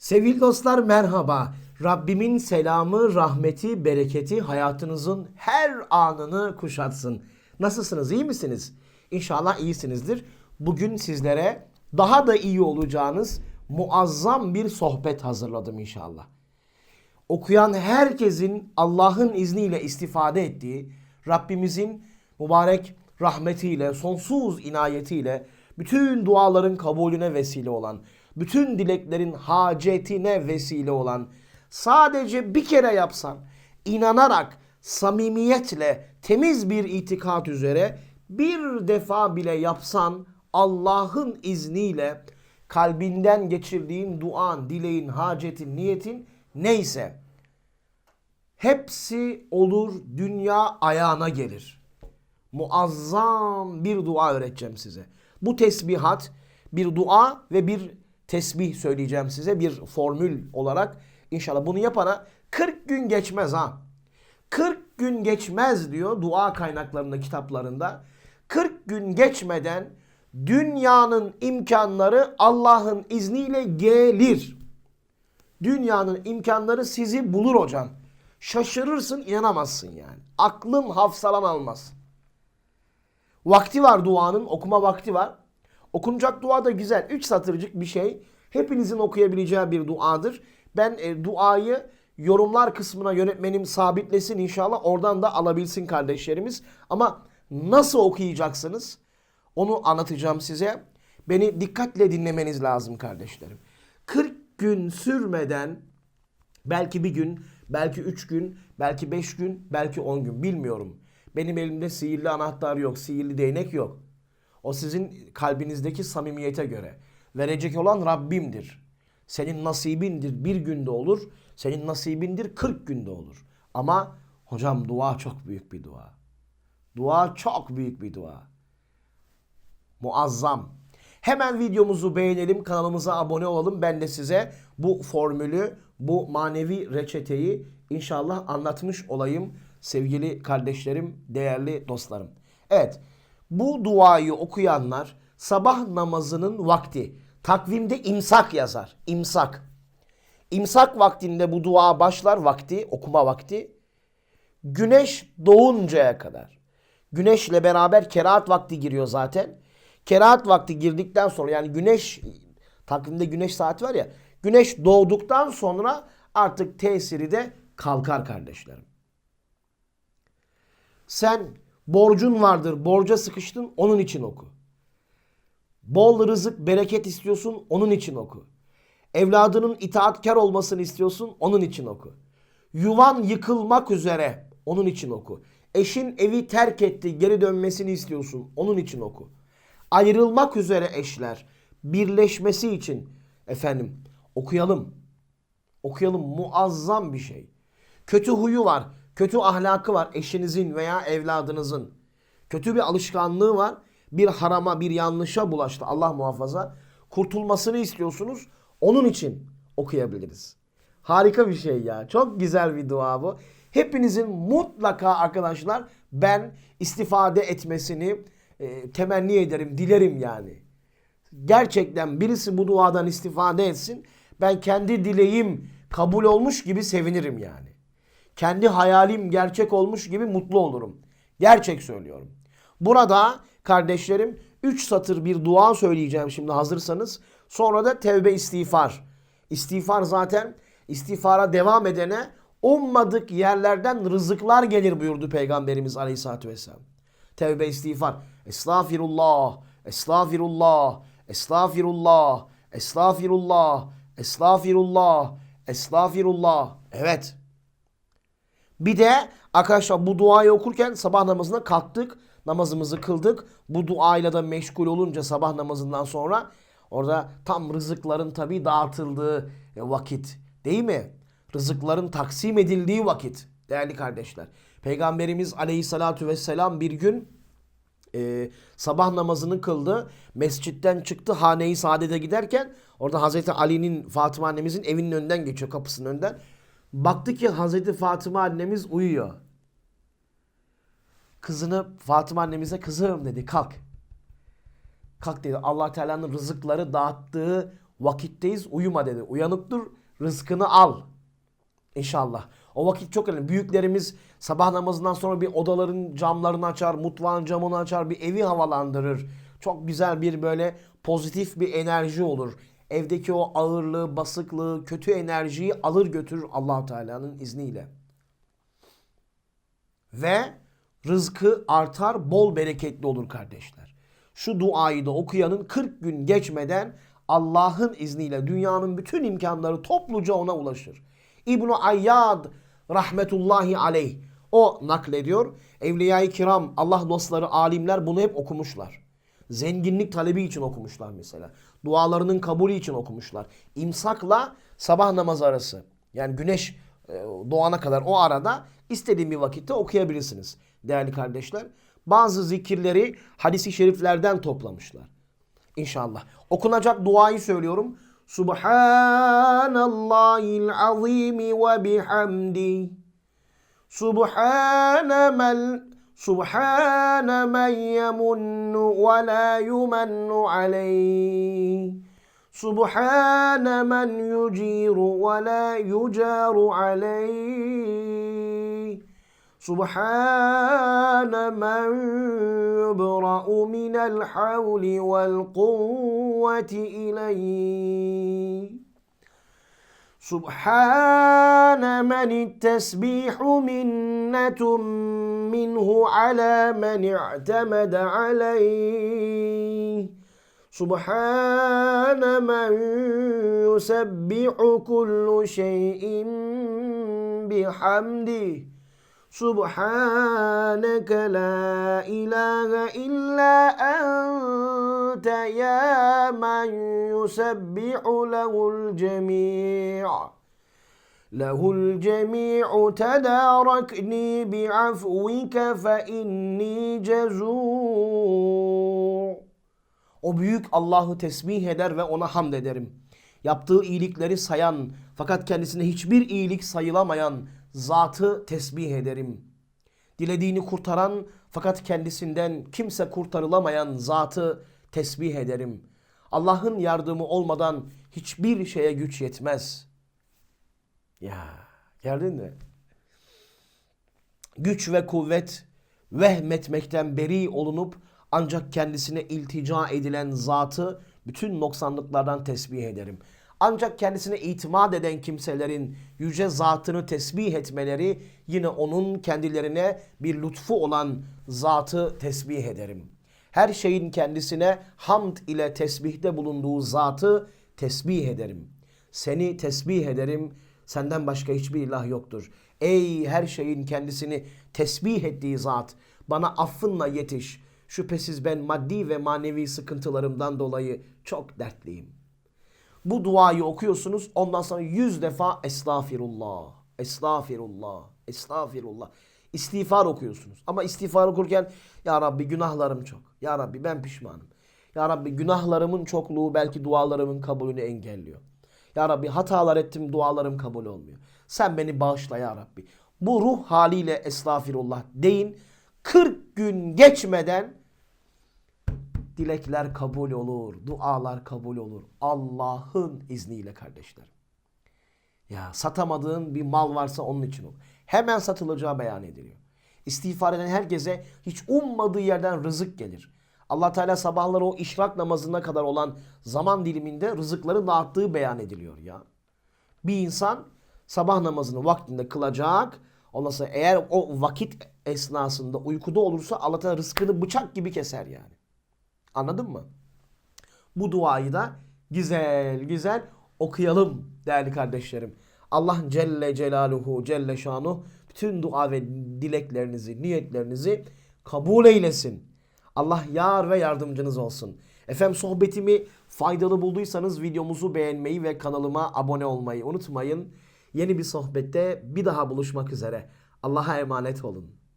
Sevgili dostlar merhaba. Rabbimin selamı, rahmeti, bereketi hayatınızın her anını kuşatsın. Nasılsınız? iyi misiniz? İnşallah iyisinizdir. Bugün sizlere daha da iyi olacağınız muazzam bir sohbet hazırladım inşallah. Okuyan herkesin Allah'ın izniyle istifade ettiği, Rabbimizin mübarek rahmetiyle, sonsuz inayetiyle bütün duaların kabulüne vesile olan, bütün dileklerin hacetine vesile olan, sadece bir kere yapsan, inanarak, samimiyetle, temiz bir itikat üzere bir defa bile yapsan Allah'ın izniyle kalbinden geçirdiğin duan, dileğin, hacetin, niyetin neyse hepsi olur dünya ayağına gelir. Muazzam bir dua öğreteceğim size. Bu tesbihat bir dua ve bir tesbih söyleyeceğim size bir formül olarak. İnşallah bunu yapana 40 gün geçmez ha. 40 gün geçmez diyor dua kaynaklarında kitaplarında. 40 gün geçmeden dünyanın imkanları Allah'ın izniyle gelir. Dünyanın imkanları sizi bulur hocam. Şaşırırsın inanamazsın yani. Aklın hafsalan almaz. Vakti var duanın okuma vakti var. Okunacak dua da güzel. Üç satırcık bir şey. Hepinizin okuyabileceği bir duadır. Ben e, duayı yorumlar kısmına yönetmenim sabitlesin inşallah. Oradan da alabilsin kardeşlerimiz. Ama nasıl okuyacaksınız? Onu anlatacağım size. Beni dikkatle dinlemeniz lazım kardeşlerim. 40 gün sürmeden belki bir gün, belki 3 gün, belki 5 gün, belki 10 gün bilmiyorum. Benim elimde sihirli anahtar yok, sihirli değnek yok. O sizin kalbinizdeki samimiyete göre. Verecek olan Rabbimdir. Senin nasibindir bir günde olur. Senin nasibindir 40 günde olur. Ama hocam dua çok büyük bir dua. Dua çok büyük bir dua. Muazzam. Hemen videomuzu beğenelim, kanalımıza abone olalım. Ben de size bu formülü, bu manevi reçeteyi inşallah anlatmış olayım sevgili kardeşlerim, değerli dostlarım. Evet, bu duayı okuyanlar sabah namazının vakti, takvimde imsak yazar. İmsak. İmsak vaktinde bu dua başlar vakti, okuma vakti. Güneş doğuncaya kadar. Güneşle beraber kerahat vakti giriyor zaten. Kerahat vakti girdikten sonra yani güneş takvimde güneş saati var ya. Güneş doğduktan sonra artık tesiri de kalkar kardeşlerim. Sen borcun vardır, borca sıkıştın, onun için oku. Bol rızık, bereket istiyorsun, onun için oku. Evladının itaatkar olmasını istiyorsun, onun için oku. Yuvan yıkılmak üzere, onun için oku. Eşin evi terk etti, geri dönmesini istiyorsun, onun için oku. Ayrılmak üzere eşler, birleşmesi için efendim okuyalım. Okuyalım muazzam bir şey. Kötü huyu var, kötü ahlakı var eşinizin veya evladınızın. Kötü bir alışkanlığı var. Bir harama, bir yanlışa bulaştı Allah muhafaza. Kurtulmasını istiyorsunuz. Onun için okuyabiliriz. Harika bir şey ya. Çok güzel bir dua bu. Hepinizin mutlaka arkadaşlar ben istifade etmesini e, temenni ederim, dilerim yani. Gerçekten birisi bu duadan istifade etsin. Ben kendi dileğim kabul olmuş gibi sevinirim yani. Kendi hayalim gerçek olmuş gibi mutlu olurum. Gerçek söylüyorum. Burada kardeşlerim 3 satır bir dua söyleyeceğim şimdi hazırsanız. Sonra da tevbe istiğfar. İstiğfar zaten istiğfara devam edene ummadık yerlerden rızıklar gelir buyurdu Peygamberimiz Aleyhisselatü Vesselam. Tevbe istiğfar. Estağfirullah, estağfirullah, estağfirullah, estağfirullah, estağfirullah, estağfirullah. Evet. Bir de arkadaşlar bu duayı okurken sabah namazına kalktık. Namazımızı kıldık. Bu duayla da meşgul olunca sabah namazından sonra orada tam rızıkların tabi dağıtıldığı vakit değil mi? Rızıkların taksim edildiği vakit değerli kardeşler. Peygamberimiz aleyhissalatu vesselam bir gün e, sabah namazını kıldı. Mescitten çıktı hane-i saadete giderken orada Hazreti Ali'nin Fatıma annemizin evinin önünden geçiyor kapısının önünden. Baktı ki Hazreti Fatıma annemiz uyuyor. Kızını Fatıma annemize kızım dedi kalk. Kalk dedi Allah Teala'nın rızıkları dağıttığı Vakitteyiz uyuma dedi. Uyanık dur rızkını al. İnşallah. O vakit çok önemli. Büyüklerimiz sabah namazından sonra bir odaların camlarını açar, mutfağın camını açar, bir evi havalandırır. Çok güzel bir böyle pozitif bir enerji olur. Evdeki o ağırlığı, basıklığı, kötü enerjiyi alır götürür allah Teala'nın izniyle. Ve rızkı artar, bol bereketli olur kardeşler. Şu duayı da okuyanın 40 gün geçmeden Allah'ın izniyle dünyanın bütün imkanları topluca ona ulaşır. İbn Ayyad rahmetullahi aleyh o naklediyor. Evliya-i kiram, Allah dostları, alimler bunu hep okumuşlar. Zenginlik talebi için okumuşlar mesela. Dualarının kabulü için okumuşlar. İmsakla sabah namazı arası. Yani güneş e, doğana kadar o arada istediğin bir vakitte okuyabilirsiniz değerli kardeşler. Bazı zikirleri hadisi şeriflerden toplamışlar. İnşallah. Okunacak duayı söylüyorum. Subhanallahil azimi ve bihamdi. Subhane سبحان من يمن ولا يمن عليه. سبحان من يجير ولا يجار عليه. سبحان من يبرأ من الحول والقوة إليه. سبحان من التسبيح منة منه على من اعتمد عليه. سبحان من يسبح كل شيء بحمده. سبحانك لا إله إلا أنت يا من يسبح له الجميع له الجميع تداركني بعفوك فإني جزوع O büyük Allah'ı tesbih eder ve ona hamd ederim. Yaptığı iyilikleri sayan fakat kendisine hiçbir iyilik sayılamayan zatı tesbih ederim. Dilediğini kurtaran fakat kendisinden kimse kurtarılamayan zatı tesbih ederim. Allah'ın yardımı olmadan hiçbir şeye güç yetmez. Ya geldin mi? Güç ve kuvvet vehmetmekten beri olunup ancak kendisine iltica edilen zatı bütün noksanlıklardan tesbih ederim. Ancak kendisine itimat eden kimselerin yüce zatını tesbih etmeleri yine onun kendilerine bir lütfu olan zatı tesbih ederim. Her şeyin kendisine hamd ile tesbihte bulunduğu zatı tesbih ederim. Seni tesbih ederim. Senden başka hiçbir ilah yoktur. Ey her şeyin kendisini tesbih ettiği zat bana affınla yetiş. Şüphesiz ben maddi ve manevi sıkıntılarımdan dolayı çok dertliyim. Bu duayı okuyorsunuz. Ondan sonra yüz defa estağfirullah, estağfirullah, estağfirullah. İstiğfar okuyorsunuz. Ama istiğfar okurken ya Rabbi günahlarım çok. Ya Rabbi ben pişmanım. Ya Rabbi günahlarımın çokluğu belki dualarımın kabulünü engelliyor. Ya Rabbi hatalar ettim dualarım kabul olmuyor. Sen beni bağışla ya Rabbi. Bu ruh haliyle estağfirullah deyin. 40 gün geçmeden dilekler kabul olur, dualar kabul olur. Allah'ın izniyle kardeşlerim. Ya satamadığın bir mal varsa onun için olur. Hemen satılacağı beyan ediliyor. İstiğfar eden herkese hiç ummadığı yerden rızık gelir. Allah Teala sabahları o işrak namazına kadar olan zaman diliminde rızıkları dağıttığı beyan ediliyor ya. Bir insan sabah namazını vaktinde kılacak. Ondan sonra eğer o vakit esnasında uykuda olursa Allah Teala rızkını bıçak gibi keser yani. Anladın mı? Bu duayı da güzel güzel okuyalım değerli kardeşlerim. Allah Celle Celaluhu Celle Şanuh bütün dua ve dileklerinizi, niyetlerinizi kabul eylesin. Allah yar ve yardımcınız olsun. Efendim sohbetimi faydalı bulduysanız videomuzu beğenmeyi ve kanalıma abone olmayı unutmayın. Yeni bir sohbette bir daha buluşmak üzere. Allah'a emanet olun.